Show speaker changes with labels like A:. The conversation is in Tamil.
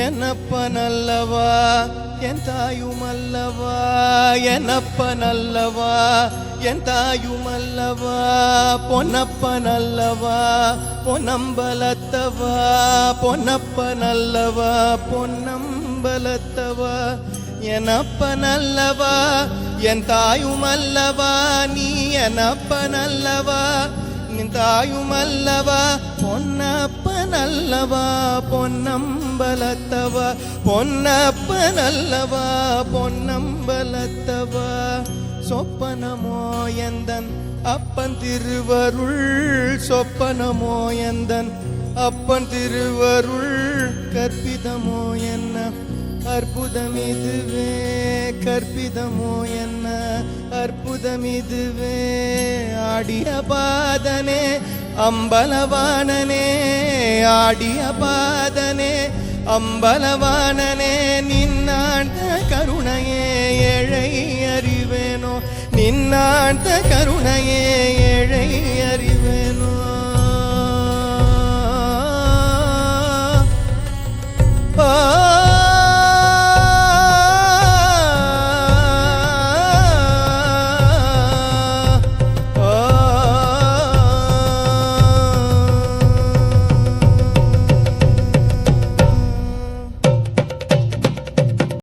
A: என்னப்ப நல்லவா? என் தாயும் அல்லவா என்னப்ப நல்லவா என் தாயும் அல்லவா பொன்னப்ப நல்லவா பொன்னம்பலத்தவா பொன்னப்ப நல்லவா பொன்னம்பலத்தவா எனப்ப நல்லவா என் தாயும் அல்லவா நீ எனப்ப நல்லவா நின் தாயும் அல்லவா பொன்னப்ப நல்லவா பொன்னம்பலத்தவா பொன்னப்ப நல்லவா பொன்னம்பலத்தவா. சொப்பனமோ எந்தன் அப்பன் திருவருள் சொப்பனமோ எந்தன் அப்பன் திருவருள் கற்பிதமோ என் அற்புதம் இதுவே கற்பிதமோ என்ன? அற்புதம் இதுவே ஆடிய பாதனே அம்பலவாணனே ஆடிய பாதனே அம்பலவாணனே நின்னாண்ட கருணையே ஏழை அறிவேனோ? நின்னாண்ட கருணையே